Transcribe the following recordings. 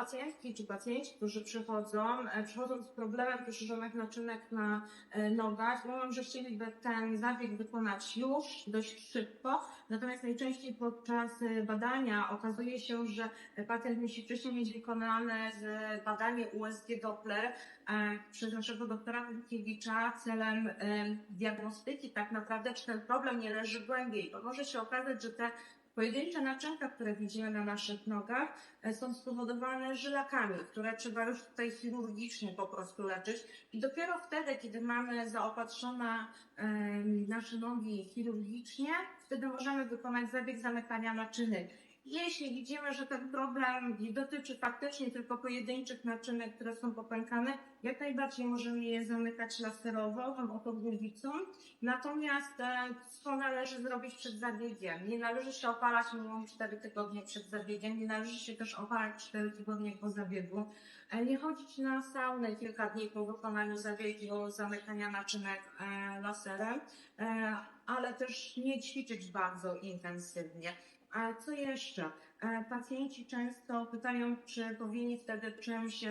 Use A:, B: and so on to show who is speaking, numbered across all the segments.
A: pacjentki czy pacjenci, którzy przychodzą, e, przychodzą z problemem poszerzonych naczynek na e, nogach, mówią, że chcieliby ten zabieg wykonać już, dość szybko, natomiast najczęściej podczas e, badania okazuje się, że pacjent musi wcześniej mieć wykonane badanie USG Doppler przez naszego doktora Witkiewicza celem diagnostyki tak naprawdę, czy ten problem nie leży głębiej, bo może się okazać, że te Pojedyncze naczynka, które widzimy na naszych nogach, e, są spowodowane żylakami, które trzeba już tutaj chirurgicznie po prostu leczyć. I dopiero wtedy, kiedy mamy zaopatrzone em, nasze nogi chirurgicznie, wtedy możemy wykonać zabieg zamykania naczynek. Jeśli widzimy, że ten problem dotyczy faktycznie tylko pojedynczych naczynek, które są popękane, jak najbardziej możemy je zamykać laserowo, tą oto głowicą. Natomiast e, co należy zrobić przed zabiegiem? Nie należy się opalać minimum 4 tygodnie przed zabiegiem, nie należy się też opalać 4 tygodnie po zabiegu. E, Nie chodzić na saunę kilka dni po wykonaniu zabiegu zamykania naczynek e, laserem, ale też nie ćwiczyć bardzo intensywnie. A co jeszcze? E, Pacjenci często pytają, czy powinni wtedy czymś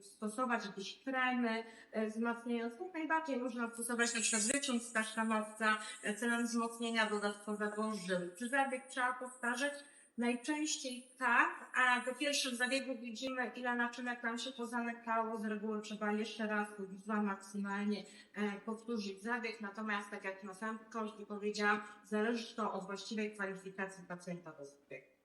A: stosować jakieś kremy e, wzmacniające. Jak najbardziej można stosować na przykład wyciąg z kasztanowca e, celem wzmocnienia dodatkowego żył. Czy zabieg trzeba powtarzać? Najczęściej tak, a po pierwszym zabiegu widzimy, ile naczynek nam się pozamykało. Z reguły trzeba jeszcze raz lub dwa maksymalnie e, powtórzyć zabieg. Natomiast, tak jak na samym początku powiedziałam, zależy to od właściwej kwalifikacji pacjenta do zabiegu.